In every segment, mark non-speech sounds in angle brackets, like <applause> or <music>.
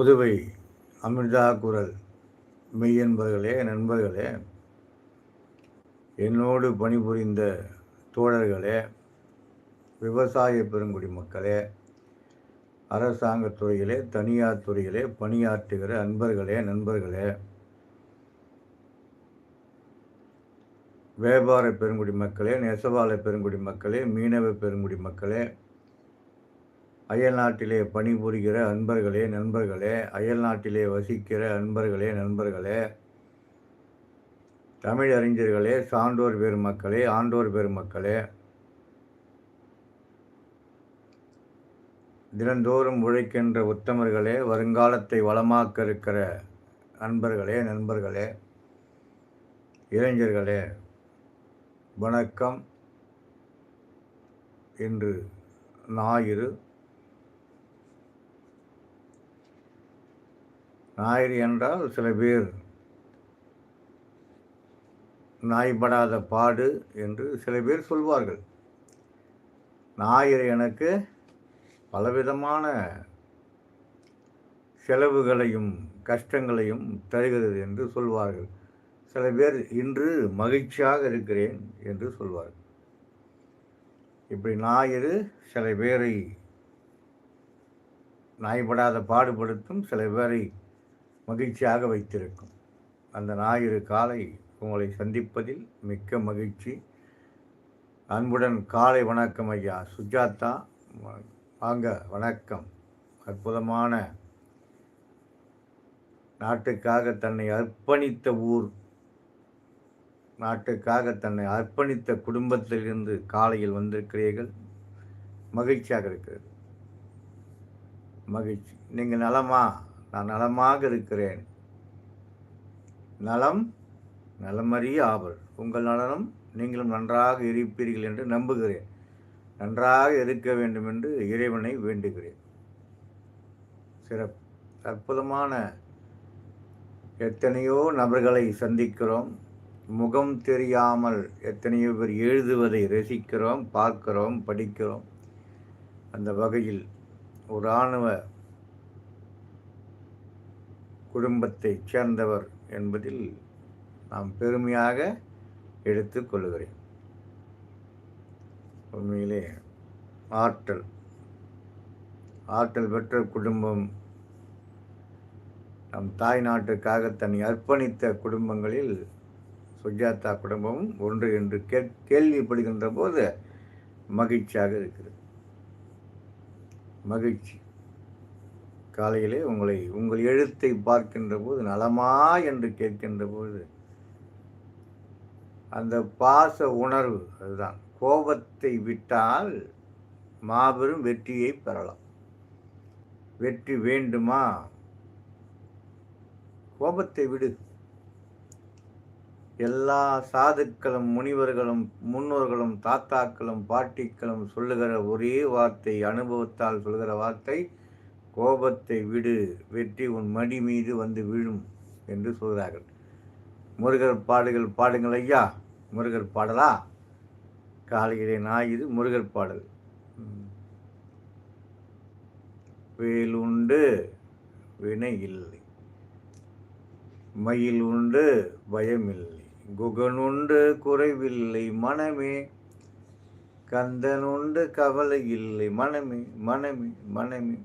புதுவை அமிர்தா குரல் மெய்யன்பர்களே நண்பர்களே என்னோடு பணிபுரிந்த தோழர்களே விவசாய பெருங்குடி மக்களே அரசாங்கத் துறையிலே தனியார் துறையிலே பணியாற்றுகிற அன்பர்களே நண்பர்களே. வியாபார பெருங்குடி மக்களே நெசவாள பெருங்குடி மக்களே மீனவ பெருங்குடி மக்களே அயல் நாட்டிலே பணிபுரிகிற அன்பர்களே நண்பர்களே அயல் நாட்டிலே வசிக்கிற அன்பர்களே நண்பர்களே. தமிழ் அறிஞர்களே சான்றோர் பெருமக்களே ஆண்டோர் பெருமக்களே. தினந்தோறும் உழைக்கின்ற உத்தமர்களே வருங்காலத்தை வளமாக்க இருக்கிற அன்பர்களே நண்பர்களே. இளைஞர்களே வணக்கம். இன்று ஞாயிறு ஞாயிறு என்றால் சில பேர் நாய்படாத பாடு என்று சில பேர் சொல்வார்கள். ஞாயிறு எனக்கு பலவிதமான செலவுகளையும் கஷ்டங்களையும் தருகிறது என்று சொல்வார்கள். சில பேர் இன்று மகிழ்ச்சியாக இருக்கிறேன் என்று சொல்வார்கள். இப்படி ஞாயிறு சில பேரை நாய்படாத பாடுபடுத்தும் சில பேரை மகிழ்ச்சியாக வைத்திருக்கும். அந்த ஞாயிறு காலை உங்களை சந்திப்பதில் மிக்க மகிழ்ச்சி. அன்புடன் காலை வணக்கம் ஐயா. சுஜாதா வாங்க வணக்கம். அற்புதமான நாட்டுக்காக தன்னை அர்ப்பணித்த ஊர். நாட்டுக்காக தன்னை அர்ப்பணித்த குடும்பத்திலிருந்து காலையில் வந்திருக்கிறீர்கள். மகிழ்ச்சியாக இருக்கிறது. மகிழ்ச்சி. நீங்கள் நலமா? நான் நலமாக இருக்கிறேன். நலம் நலமறிய ஆவல். உங்கள் நலனும் நீங்களும் நன்றாக இருப்பீர்கள் என்று நம்புகிறேன். நன்றாக இருக்க வேண்டும் என்று இறைவனை வேண்டுகிறேன். சிறப்பு. அற்புதமான எத்தனையோ நபர்களை சந்திக்கிறோம். முகம் தெரியாமல் எத்தனையோ பேர் எழுதுவதை ரசிக்கிறோம் பார்க்கிறோம் படிக்கிறோம். அந்த வகையில் ஒரு இராணுவ குடும்பத்தைச் சேர்ந்தவர் என்பதில் நாம் பெருமையாக எடுத்துக்கொள்கிறேன் உண்மையிலே ஆற்றல் ஆற்றல் பெற்ற குடும்பம் நம் தாய் நாட்டுக்காக தன்னை அர்ப்பணித்த குடும்பங்களில் சுஜாதா குடும்பமும் ஒன்று என்று கே கேள்விப்படுகின்ற போது மகிழ்ச்சியாக இருக்கிறது. மகிழ்ச்சி. காலையிலே உங்களை உங்கள் எழுத்தை பார்க்கின்ற போது நலமா என்று கேட்கின்ற போது அந்த பாச உணர்வு அதுதான். கோபத்தை விட்டால் மாபெரும் வெற்றியை பெறலாம். வெற்றி வேண்டுமா? கோபத்தை விடு. எல்லா சாதுக்களும் முனிவர்களும் முன்னோர்களும் தாத்தாக்களும் பாட்டிக்களும் சொல்லுகிற ஒரே வார்த்தை அனுபவத்தால் சொல்கிற வார்த்தை கோபத்தை விடு வெற்றி உன் மடி மீது வந்து விழும் என்று சொல்கிறார்கள். முருகர் பாடுகள் பாடுங்கள் ஐயா. முருகர் பாடலா? காலையிலே ஞாயிறு முருகர் பாடல். வேல் உண்டு வினை இல்லை. மயில் உண்டு பயமில்லை குகன் உண்டு குறைவில்லை மனமே. கந்தனுண்டு கவலை இல்லை மனமே மனமே மனமே.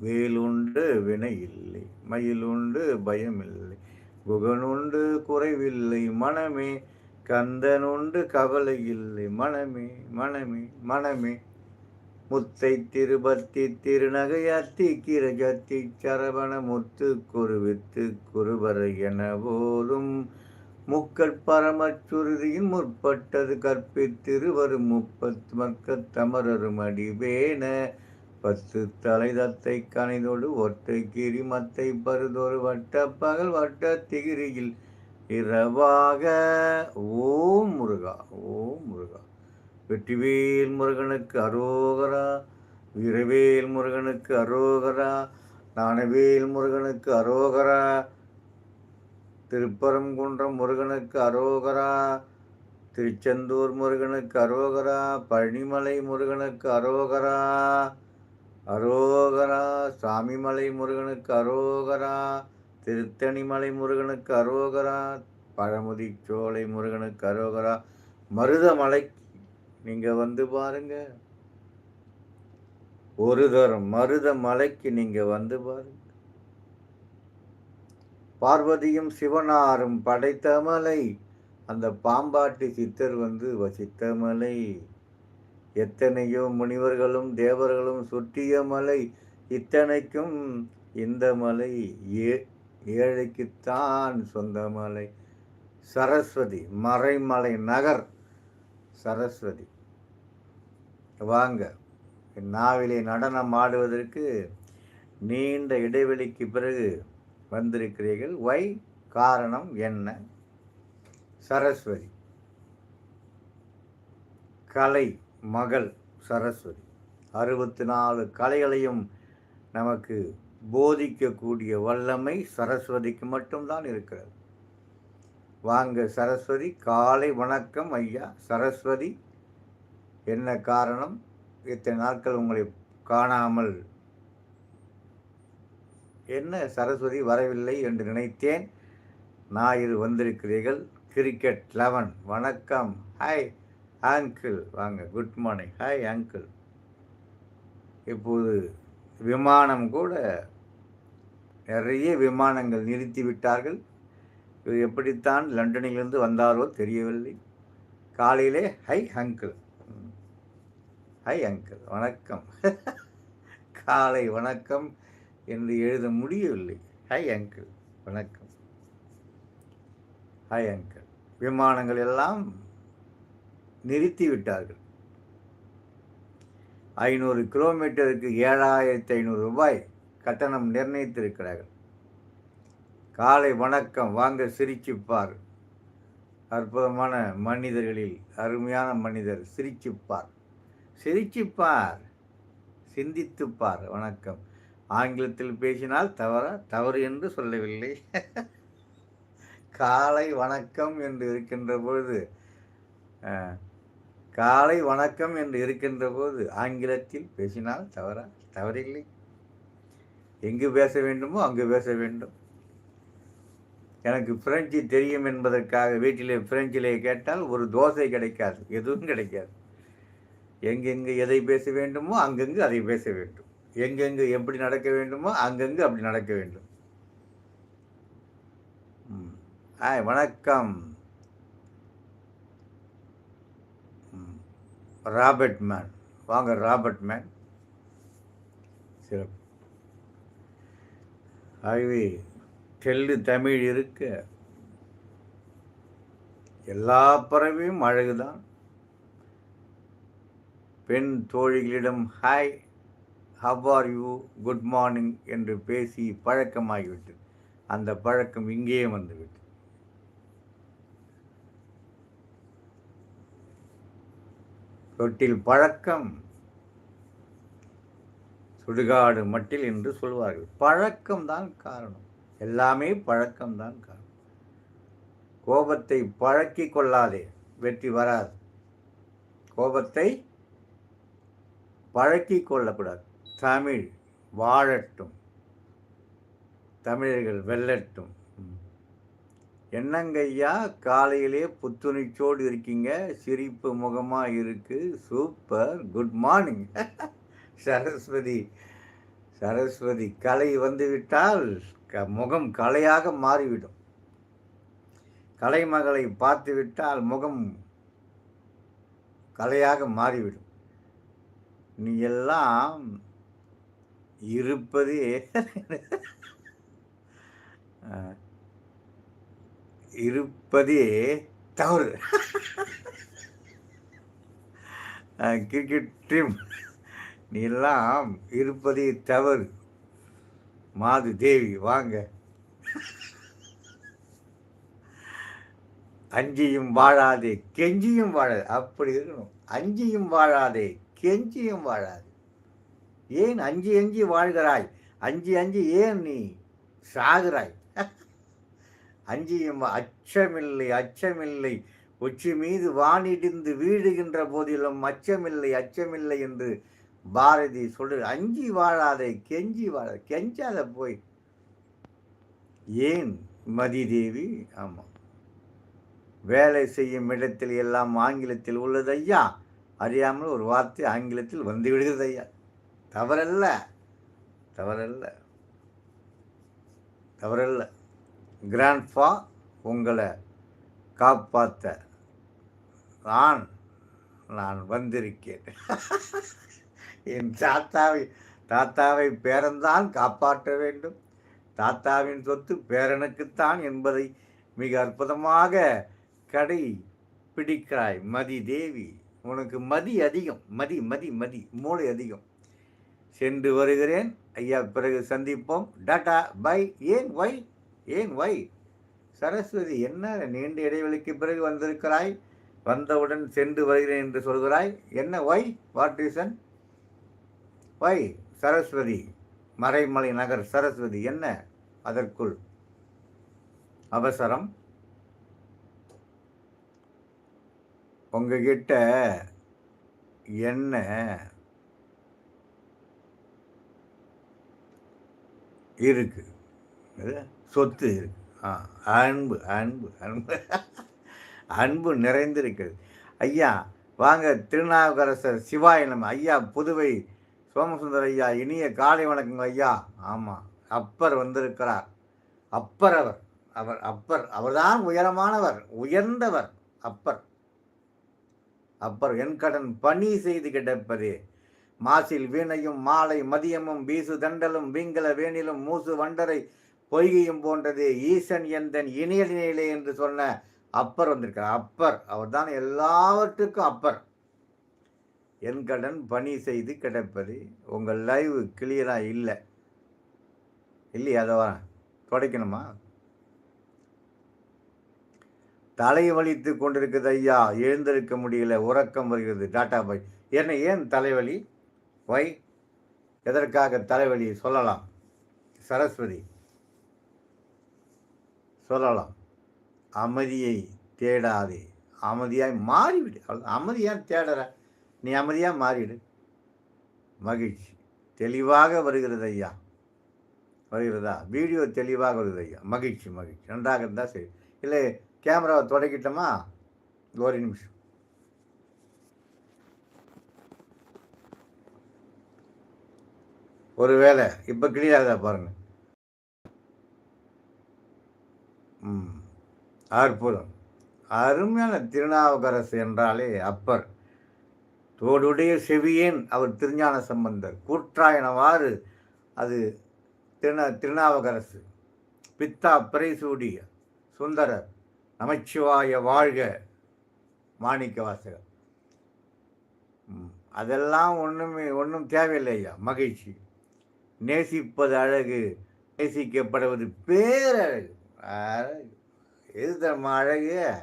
வேலுண்டு வினை இல்லை மயிலுண்டு பயமில்லை குகனுண்டு குறைவில்லை மனமே கந்தனுண்டு கவலை இல்லை மனமே மனமே மனமே. முத்தை திருபத்தி திருநகையாத்தி கிரஜத்தி சரவண முத்து குருவித்து குருவரை என போலும் முக்கற்பரமச்சுருதியின் முற்பட்டது கற்பித்திருவரும் முப்பத்து மக்கத் தமரரும் அடிவேன. பத்து தலை தத்தை கனைதோடு ஒற்றை கிரி மத்தை பருதொரு வட்ட பகல் வட்ட திகிரியில். இரவாக ஓம் முருகா ஓம் முருகா. வெற்றிவேல் முருகனுக்கு அரோகரா வீரவேல் முருகனுக்கு அரோகரா நாணவேல் முருகனுக்கு அரோகரா திருப்பரங்குன்றம் முருகனுக்கு அரோகரா திருச்செந்தூர் முருகனுக்கு அரோகரா பழனிமலை முருகனுக்கு அரோகரா. அரோகரா சாமிமலை முருகனுக்கு அரோகரா திருத்தணிமலை முருகனுக்கு அரோகரா பழமுதி சோலை முருகனுக்கு அரோகரா. மருதமலைக்கு நீங்கள் வந்து பாருங்க. ஒரு தரம் மருத மலைக்கு நீங்கள் வந்து பாருங்க. பார்வதியும் சிவனாரும் படைத்த மலை. அந்த பாம்பாட்டி சித்தர் வந்து வசித்த மலை. எத்தனையோ முனிவர்களும் தேவர்களும் சுற்றிய மலை இத்தனைக்கும் இந்த மலை ஏ ஏழைக்குத்தான் சொந்த மலை. சரஸ்வதி மறைமலை நகர். சரஸ்வதி. வாங்க நாவிலே நடனம் ஆடுவதற்கு நீண்ட இடைவெளிக்கு பிறகு வந்திருக்கிறீர்கள். வை காரணம் என்ன? சரஸ்வதி. கலை. மகள் சரஸ்வதி. அறுபத்தி நாலு கலைகளையும் நமக்கு போதிக்கக்கூடிய வல்லமை சரஸ்வதிக்கு மட்டும்தான் இருக்கிறது. வாங்க சரஸ்வதி காலை வணக்கம் ஐயா. சரஸ்வதி என்ன காரணம்? இத்தனை நாட்கள் உங்களை காணாமல் என்ன சரஸ்வதி வரவில்லை என்று நினைத்தேன். ஞாயிறு வந்திருக்கிறீர்கள். கிரிக்கெட் லெவன் வணக்கம். ஹாய் ஆங்கிள் வாங்க குட் மார்னிங் ஹாய் அங்கிள் இப்போது விமானம் கூட நிறைய விமானங்கள் நிறுத்தி விட்டார்கள். இவர் எப்படித்தான் லண்டனிலிருந்து வந்தாரோ தெரியவில்லை. காலையிலே ஹை அங்கிள் ஹை அங்கிள் வணக்கம். <laughs> காலை வணக்கம் என்று எழுத முடியவில்லை. ஹை அங்கிள் வணக்கம். ஹை அங்கிள் விமானங்கள் எல்லாம் நிறுத்திவிட்டார்கள். ஐநூறு கிலோமீட்டருக்கு ஏழாயிரத்தி ஐநூறு ரூபாய் கட்டணம் நிர்ணயித்திருக்கிறார்கள். காலை வணக்கம் வாங்க சிரிச்சுப்பார். அற்புதமான மனிதர்களில் அருமையான மனிதர் சிரிச்சுப்பார். சிரிச்சுப்பார் சிந்தித்துப்பார் வணக்கம். ஆங்கிலத்தில் பேசினால் தவற தவறு என்று சொல்லவில்லை. <laughs> காலை வணக்கம் என்று இருக்கின்ற பொழுது காலை வணக்கம் என்று இருக்கின்ற போது ஆங்கிலத்தில் பேசினால் தவறா? தவறில்லை. எங்கு பேச வேண்டுமோ அங்கு பேச வேண்டும். எனக்கு பிரெஞ்சு தெரியும் என்பதற்காக வீட்டிலே பிரெஞ்சிலே கேட்டால் ஒரு தோசை கிடைக்காது எதுவும் கிடைக்காது. எங்கெங்கு எதை பேச வேண்டுமோ அங்கங்கு அதை பேச வேண்டும். எங்கெங்கு எப்படி நடக்க வேண்டுமோ அங்கங்கு அப்படி நடக்க வேண்டும். ஆ வணக்கம். ராபர்ட் மேன் வாங்க ராபர்ட் மேன் சிறப்பு. ஆகவே தெல்லு தமிழ் இருக்க. எல்லா பறவையும் அழகுதான். பெண் தோழிகளிடம் hi how are you good morning என்று பேசி பழக்கமாகிவிட்டது. அந்த பழக்கம் இங்கேயே வந்துவிட்டது. தொட்டில் பழக்கம். சுடுகாடு மட்டில் என்று சொல்வார்கள். பழக்கம்தான் காரணம். எல்லாமே பழக்கம்தான் காரணம். கோபத்தை பழக்கி கொள்ளாதே வெற்றி வராது. கோபத்தை பழக்கி கொள்ளக்கூடாது. தமிழ் வாழட்டும். தமிழர்கள் வெல்லட்டும். என்னங்கய்யா? காலையிலே புத்துணிச்சோடு இருக்கீங்க. சிரிப்பு முகமாக இருக்குது super. Good morning. <laughs> Saraswati. Saraswati கலை வந்துவிட்டால் க முகம் கலையாக மாறிவிடும். கலைமகளை பார்த்துவிட்டால் முகம் கலையாக மாறிவிடும். நீ எல்லாம் இருப்பதே <laughs> இருப்பதே தவறு. கிரிக்கெட் டீம் நீ எல்லாம் இருப்பதே தவறு. மாது தேவி வாங்க. அஞ்சியும் வாழாதே கெஞ்சியும் வாழாது. அப்படி இருக்கணும். அஞ்சியும் வாழாதே கெஞ்சியும் வாழாது. ஏன் அஞ்சு அஞ்சு வாழ்கிறாய்? அஞ்சு அஞ்சு ஏன் நீ சாகிறாய்? அஞ்சியும் அச்சமில்லை அச்சமில்லை. உச்சி மீது வானிடிந்து வீடுகின்ற போதிலும் அச்சமில்லை அச்சமில்லை என்று பாரதி சொல்லு அஞ்சி வாழாதே கெஞ்சி வாழ கெஞ்சாத போய். ஏன் மதி தேவி? ஆமாம் வேலை செய்யும் இடத்தில் எல்லாம் ஆங்கிலத்தில் உள்ளது ஐயா அறியாமல் ஒரு வார்த்தை ஆங்கிலத்தில் வந்து விடுகிறது ஐயா தவறல்ல தவறல்ல தவறல்ல. கிராண்ட்ஃபா உங்களை காப்பாற்ற நான் நான் வந்திருக்கேன். என் தாத்தாவை தாத்தாவை பேரன்தான் காப்பாற்ற வேண்டும். தாத்தாவின் சொத்து பேரனுக்குத்தான் என்பதை மிக அற்புதமாக கடை பிடிக்கிறாய் மதி தேவி. உனக்கு மதி அதிகம் மதி மதி மதி மூளை அதிகம். சென்று வருகிறேன். ஐயா பிறகு சந்திப்போம். Tata bye. ஏன் ஒய்? ஏன் ஒய் சரஸ்வதி என்ன? நீண்ட இடைவெளிக்கு பிறகு வந்திருக்கிறாய்? வந்தவுடன் சென்று வருகிறேன் என்று சொல்கிறாய். என்ன why what reason why Saraswati Maraimalai Nagar Saraswati என்ன? அதற்குள். அவசரம். உங்ககிட்ட என்ன? இருக்கு. இது சொத்து இருக்கு. ஆ அன்பு அன்பு அன்பு. அன்பு நிறைந்திருக்கிறது. ஐயா வாங்க திருநாவுக்கரசர் சிவாய நம்ம ஐயா புதுவை சோமசுந்தர் ஐயா இனிய காலை வணக்கங்கள் ஐயா. ஆமாம் அப்பர் வந்திருக்கிறார். அப்பர் அவர் அவர் அப்பர் அவர்தான் உயரமானவர் உயர்ந்தவர் அப்பர். அப்பர் என் கடன் பணி செய்து கிடப்பதே. மாசில் வீணையும் மாலை மதியமும் வீசு தண்டலும் வீங்கல வேணிலும் மூசு வண்டரை பொய்கையும் போன்றது. ஈசன் எந்தன் இணையலினிலே என்று சொன்ன அப்பர் வந்திருக்கார் அப்பர். அவர் தான் எல்லாவற்றுக்கும் அப்பர். என் கடன் பணி செய்து கிடைப்பது உங்கள் லைவ் கிளியராக இல்லை. இல்லையா? அதை வரேன் துடைக்கணுமா? தலை வலித்து கொண்டிருக்குது ஐயா. எழுந்திருக்க முடியல. உறக்கம் வருகிறது. Tata bye. என்ன ஏன் தலைவலி? வை. எதற்காக தலைவலி? சொல்லலாம். சரஸ்வதி. சொல்லலாம். அமைதியை தேடாதே. அமைதியாய் மாறிவிடு. அமைதியாக தேடுற? நீ அமைதியாக மாறிவிடு. மகிழ்ச்சி. தெளிவாக வருகிறது ஐயா. வருகிறதா? வீடியோ தெளிவாக வருது ஐயா. மகிழ்ச்சி மகிழ்ச்சி. நன்றாக இருந்தால் சரி. இல்லை கேமராவை தொடக்கிட்டோமா? ஒரு நிமிஷம். ஒருவேளை இப்போ கிளியாகுதா பாருங்கள் அற்புதம். அருமையான திருநாவுக்கரசு என்றாலே அப்பர். தோடுடைய செவியேன் அவர் திருஞான சம்பந்தர். கூற்றாயினவாறு அது திருநா திருநாவுக்கரசு. பித்தா பிரைசூடிய சுந்தரர். நமச்சிவாய வாழ்க மாணிக்க வாசகர். அதெல்லாம் ஒன்றுமே ஒன்றும் தேவையில்லையா? மகிழ்ச்சி. நேசிப்பது அழகு. நேசிக்கப்படுவது பேரழகு. எது தரமா அழகு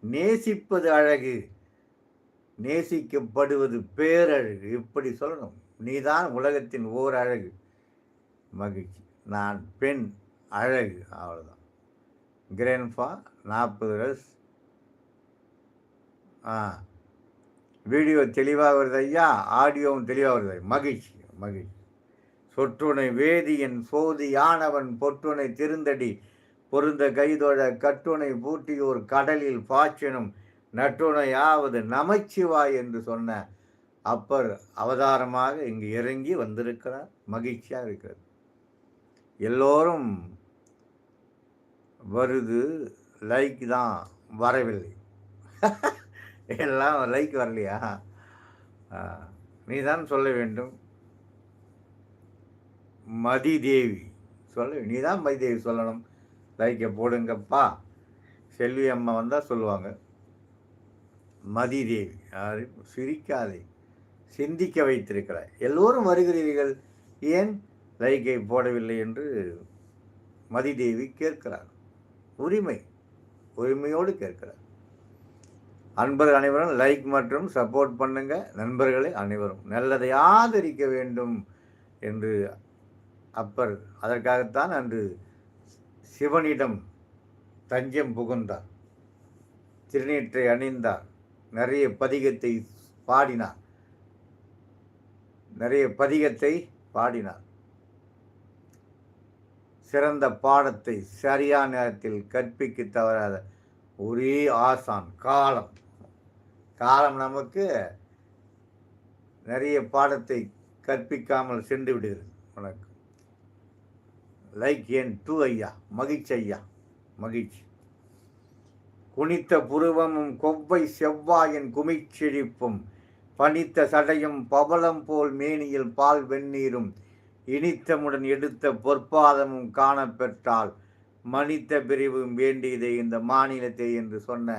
நேசிப்பது அழகு நேசிக்கப்படுவது பேரழகு. இப்படி சொல்லணும். நீதான் உலகத்தின் ஓர் அழகு. மகிழ்ச்சி. நான் பெண் அழகு. அவ்வளோதான் கிரேன்ஃபா நாற்பது ரஸ். ஆ வீடியோ தெளிவாக வருது ஐயா. ஆடியோவும் தெளிவாக வருது. மகிழ்ச்சி. மகிழ்ச்சி. சொற்றுணை வேதியன் போதியானவன் பொற்றுணை திருந்தடி. பொருந்த கைதொழ கட்டுணை பூட்டியோர் கடலில் பாய்ச்சனும் நற்றுணையாவது நமச்சிவாய் என்று சொன்ன அப்பர் அவதாரமாக இங்கு இறங்கி வந்திருக்கிறார். மகிழ்ச்சியாக இருக்கிறது. எல்லோரும் வருது லைக் தான் வரவில்லை. எல்லாம் லைக் வரலையா? நீ தான் சொல்ல வேண்டும். மதி தேவி சொல்ல நீ தான் மதிதேவி சொல்லணும். லைக்கை போடுங்கப்பா. செல்வி அம்மா வந்தால் சொல்லுவாங்க. மதிதேவி யாரு சிரிக்காதே. சிந்திக்க வைத்திருக்கிறாய் எல்லோரும் வருகிறீர்கள். ஏன் லைக்கை போடவில்லை என்று மதிதேவி கேட்கிறார். உரிமை உரிமையோடு கேட்கிறார். அன்பர்கள் அனைவரும் லைக் மற்றும் சப்போர்ட் பண்ணுங்கள் நண்பர்களை அனைவரும் நல்லதை ஆதரிக்க வேண்டும் என்று அப்பர். அதற்காகத்தான் அன்று சிவனிடம் தஞ்சம் புகுந்தார். திருநீற்றை அணிந்தார். நிறைய பதிகத்தை பாடினார். நிறைய பதிகத்தை பாடினார். சிறந்த பாடத்தை சரியான நேரத்தில் கற்பிக்க தவறாத ஒரே ஆசான் காலம். காலம் நமக்கு நிறைய பாடத்தை கற்பிக்காமல் சென்று விடுகிறது. உனக்கு லைக் என் டூ ஐயா மகிழ்ச்சி ஐயா மகிழ்ச்சி. குனித்த புருவமும் கொவ்வை செவ்வாயின் குமிச்சிழிப்பும் பனித்த சடையும் பவளம் போல் மேனியில் பால் வெந்நீரும் இனித்தமுடன் எடுத்த பொற்பாதமும் காணப்பெற்றால் மனித பிரிவும் வேண்டியதே இந்த மாநிலத்தை என்று சொன்ன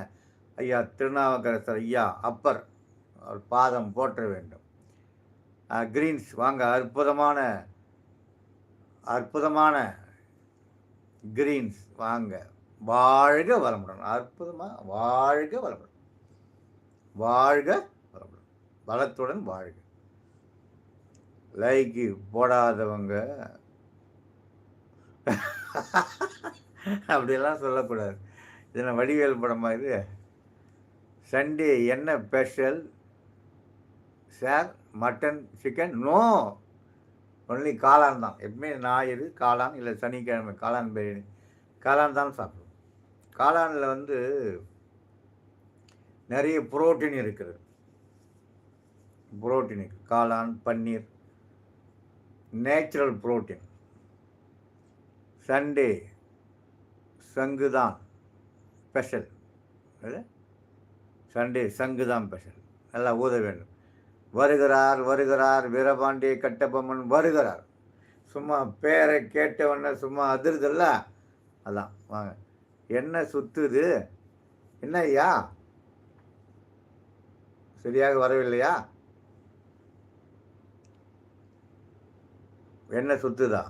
ஐயா திருநாவுக்கரசர் ஐயா அப்பர். பாதம் போற்ற வேண்டும். கிரீன்ஸ் வாங்க அற்புதமான அற்புதமான கிரீன்ஸ் வாங்க. வாழ்க வளமுடன். அற்புதமாக வாழ்க வளமுடன். வாழ்க வளமுடன். வளத்துடன் வாழ்க. லைக்கு போடாதவங்க. அப்படியெல்லாம் சொல்லக்கூடாது. இதில் வடிவேல் படம் மாதிரி சண்டே என்ன special sir mutton chicken no only காளான் தான். எப்பவுமே ஞாயிறு காளான் இல்லை சனிக்கிழமை காளான் பிரியாணி. காளான் தான் சாப்பிடுவோம். காளானில் வந்து நிறைய புரோட்டீன் இருக்கிறது புரோட்டீன் காளான் பன்னீர் நேச்சுரல் புரோட்டீன். சண்டே சங்கு தான் ஸ்பெஷல். சண்டே சங்கு தான் ஸ்பெஷல். நல்லா ஊத வேண்டும். வருகிறார் வருகிறார் வீரபாண்டிய கட்டபொம்மன் வருகிறார். சும்மா பேரை கேட்டவொன்னே சும்மா அதிர்தல்ல? அதான் வாங்க. என்ன சுத்துது? என்ன ஐயா சரியாக வரவில்லையா? என்ன சுத்துதா?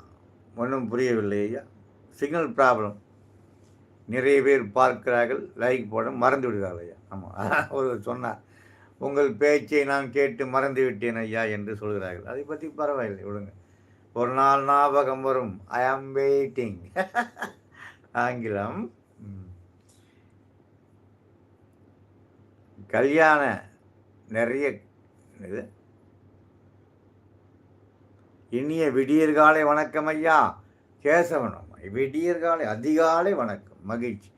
ஒன்றும் புரியவில்லை ஐயா. சிக்னல் ப்ராப்ளம் நிறைய பேர் பார்க்கிறார்கள் லைக் போட மறந்து விடுகிறார்கள் ஐயா. ஆமாம் ஒரு சொன்னார். உங்கள் பேச்சை நான் கேட்டு மறந்து விட்டேன் ஐயா என்று சொல்கிறார்கள். அதை பற்றி பரவாயில்லை விடுங்க ஒரு நாள் ஞாபகம் வரும். ஐ ஆம் வெயிட்டிங் ஆங்கிலம். கல்யாண நிறைய இது. இனிய விடியற்காலை வணக்கம் ஐயா. கேசவனம் விடியற்காலை அதிகாலை வணக்கம். மகிழ்ச்சி.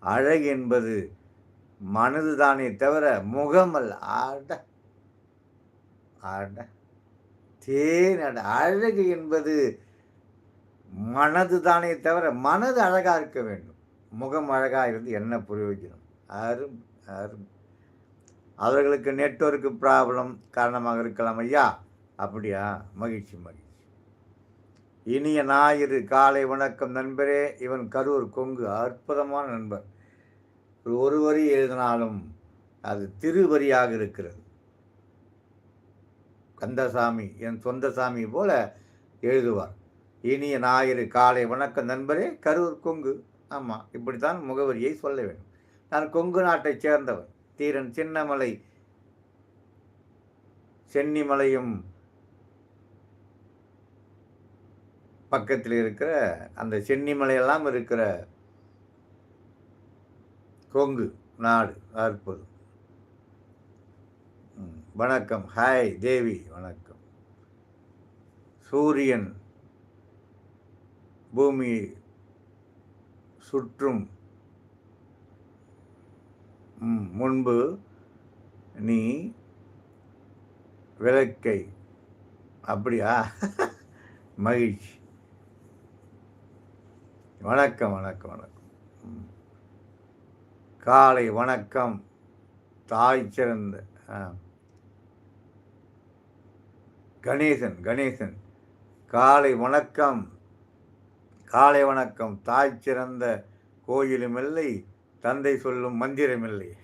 அழகு என்பது மனது தானே தவிர முகம் அல்ல ஆட ஆட தேனட அழகு என்பது மனது தானே தவிர மனது அழகாக இருக்க வேண்டும். முகம் அழகாக இருந்து என்ன பிரயோஜனம் அரும் அரும். அவர்களுக்கு நெட்ஒர்க்கு ப்ராப்ளம் காரணமாக இருக்கலாம் ஐயா. அப்படியா? மகிழ்ச்சி மகிழ்ச்சி. இனிய ஞாயிறு காலை வணக்கம் நண்பரே. இவன் கரூர் கொங்கு. அற்புதமான நண்பர். ஒரு வரி எழுதினாலும் அது திருவரியாக இருக்கிறது. கந்தசாமி என் சொந்த சாமி போல எழுதுவார். இனிய ஞாயிறு காலை வணக்கம் நண்பரே கரூர் கொங்கு. ஆமாம் இப்படித்தான் முகவரியை சொல்ல வேண்டும். நான் கொங்கு நாட்டைச் சேர்ந்தவர் தீரன் சின்னமலை சென்னிமலையும் பக்கத்தில் இருக்கிற அந்த சென்னிமலையெல்லாம் இருக்கிற கொங்கு நாடு அற்புதம். வணக்கம். ஹாய் தேவி வணக்கம். சூரியன் பூமி சுற்றும் முன்பு நீ விளக்கை அப்படியா? மகிழ்ச்சி. வணக்கம் வணக்கம் வணக்கம். காலை வணக்கம். தாய் சிறந்த கணேசன் கணேசன். காலை வணக்கம். காலை வணக்கம். தாய் சிறந்த கோயிலும் இல்லை தந்தை சொல்லும் மந்திரம் இல்லை.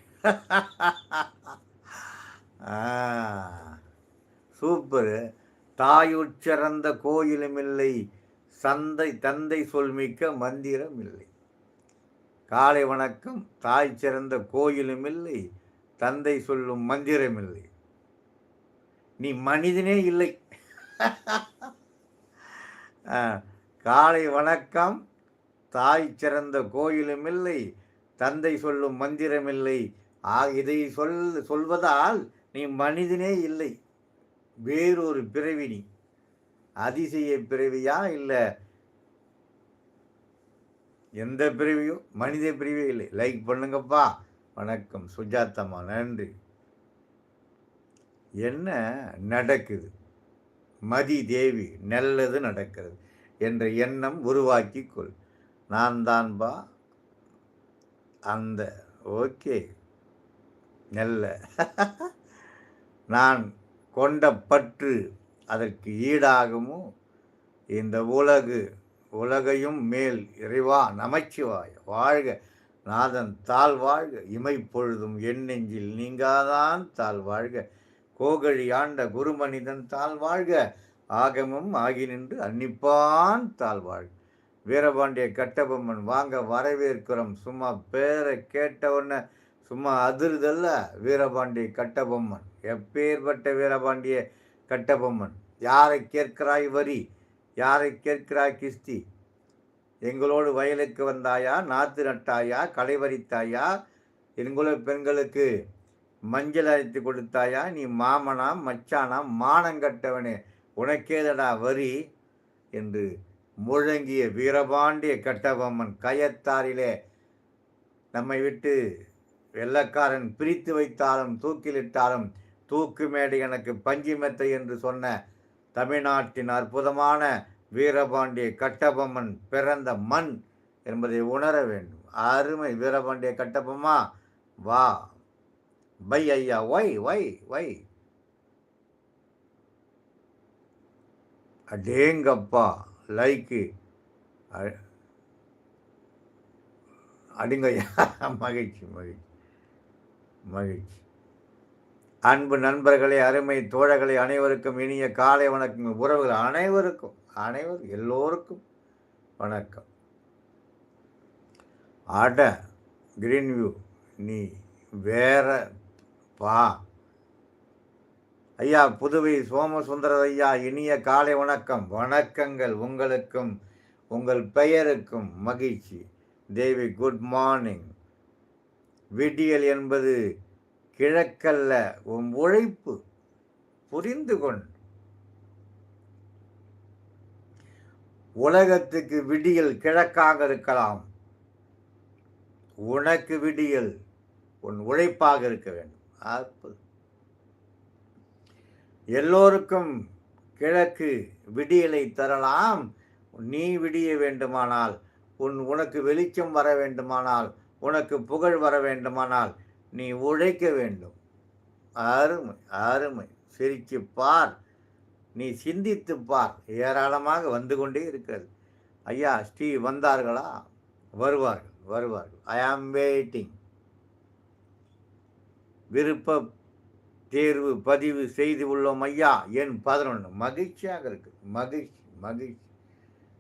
சூப்பரு. தாயுச்சிறந்த கோயிலும் இல்லை சந்தை தந்தை சொல்மிக்க மந்திரம் இல்லை. காலை வணக்கம். தாய் சிறந்த கோயிலும் இல்லை தந்தை சொல்லும் மந்திரம் இல்லை. நீ மனிதனே இல்லை. <laughs> காலை வணக்கம். தாய் சிறந்த கோயிலும் இல்லை தந்தை சொல்லும் மந்திரம் இல்லை. இதை சொல் சொல்வதால் நீ மனிதனே இல்லை. வேறொரு பிறவி நீ. அதிசய பிறவியா இல்லை எந்த பிரிவையும் மனித பிரிவே இல்லை. லைக் பண்ணுங்கப்பா. வணக்கம். சுஜாத்தம்மா நன்றி. என்ன நடக்குது? மதி தேவி நல்லது நடக்கிறது என்ற எண்ணம் உருவாக்கி கொள். நான் தான்பா. அந்த ஓகே. நல்ல. <laughs> நான் கொண்ட பற்று அதற்கு ஈடாகவும் இந்த உலகு உலகையும் மேல் இறைவா நமச்சிவாய. வாழ்க நாதன் தாழ் வாழ்க இமைப்பொழுதும் என் நெஞ்சில் நீங்காதான் தாழ் வாழ்க. கோகழி ஆண்ட குருமனிதன் தாழ் வாழ்க ஆகமும் ஆகி நின்று அன்னிப்பான் தாழ் வாழ்க. வீரபாண்டிய கட்டபொம்மன் வாங்க வரவேற்கிறோம். சும்மா பேரை கேட்டவுடனே சும்மா அதிர்தல்ல வீரபாண்டிய கட்டபொம்மன். எப்பேற்பட்ட வீரபாண்டிய கட்டபொம்மன்? யாரை கேட்கிறாய் வரி? யாரை கேட்கிறாய் கிஸ்தி எங்களோடு வயலுக்கு வந்தாயா? நாற்று நட்டாயா? களை வரித்தாயா எங்களோட பெண்களுக்கு மஞ்சள் அரைத்து கொடுத்தாயா? நீ மாமனா மச்சானா மானங்கட்டவனே உனக்கேதடா வரி? என்று முழங்கிய வீரபாண்டிய கட்டபொம்மன் கயத்தாரிலே நம்மை விட்டு வெள்ளக்காரன் பிரித்து வைத்தாலும் தூக்கிலிட்டாலும் தூக்கு மேடு எனக்கு பஞ்சிமெத்தை என்று சொன்ன தமிழ்நாட்டின் அற்புதமான வீரபாண்டிய கட்டபொம்மன் பிறந்த மண் என்பதை உணர வேண்டும். அருமை வீரபாண்டிய கட்டபொம்மா. வா. பை ஐயா ஒய் ஒய் ஒய் அடேங்கப்பா. லைக்கு. அடிங்கய்யா மகிழ்ச்சி மகிழ்ச்சி. மகிழ்ச்சி. அன்பு நண்பர்களே அருமை தோழர்களே அனைவருக்கும் இனிய காலை வணக்கம். உறவுகள் அனைவருக்கும் அனைவரும் எல்லோருக்கும் வணக்கம். அட கிரீன் வியூ நீ வேற பா. ஐயா புதுவை சோமசுந்தர ஐயா இனிய காலை வணக்கம். வணக்கங்கள் உங்களுக்கும் உங்கள் பெயருக்கும் மகிழ்ச்சி. தேவி குட் மார்னிங் விடியல் என்பது கிழக்கல்ல உன் உழைப்பு புரிந்து கொண்டு உலகத்துக்கு விடியல் கிழக்காக இருக்கலாம். உனக்கு விடியல் உன் உழைப்பாக இருக்க வேண்டும். அற்புதம். எல்லோருக்கும் கிழக்கு விடியலை தரலாம். நீ விடிய வேண்டுமானால் உன் உனக்கு வெளிச்சம் வர வேண்டுமானால் உனக்கு புகழ் வர வேண்டுமானால் நீ உழைக்க வேண்டும். அருமை அருமை. சிரித்து பார். நீ சிந்தித்து பார். ஏராளமாக வந்து கொண்டே இருக்கிறது. ஐயா ஸ்ரீ வந்தார்களா? வருவார்கள் வருவார்கள். ஐ ஆம் வெயிட்டிங் விருப்ப தேர்வு பதிவு செய்து உள்ளோம் ஐயா. என் பதினொன்று மகிழ்ச்சியாக இருக்கு. மகிழ்ச்சி மகிழ்ச்சி.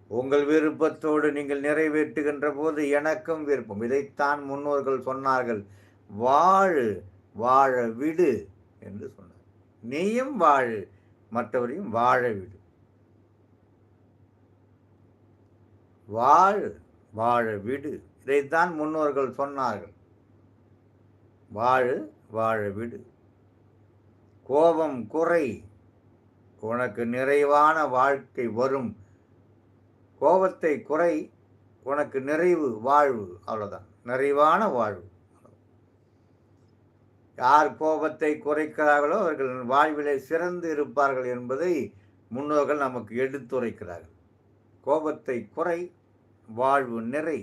உங்கள் விருப்பத்தோடு நீங்கள் நிறைவேற்றுகின்ற போது எனக்கும் விருப்பம். இதைத்தான் முன்னோர்கள் சொன்னார்கள். வாழு வாழ விடு என்று சொன்னார். நீயும் வாழு மற்றவரையும் வாழ விடு வாழு வாழ விடு இதைத்தான் முன்னோர்கள் சொன்னார்கள். வாழு வாழ விடு கோபம் குறை. உனக்கு நிறைவான வாழ்க்கை வரும். கோபத்தை குறை உனக்கு நிறைவு வாழ்வு. அவ்வளோதான் நிறைவான வாழ்வு. யார் கோபத்தை குறைக்கிறார்களோ அவர்கள் வாழ்விலே சிறந்து இருப்பார்கள் என்பதை முன்னோர்கள் நமக்கு எடுத்துரைக்கிறார்கள். கோபத்தை குறை வாழ்வு நிறை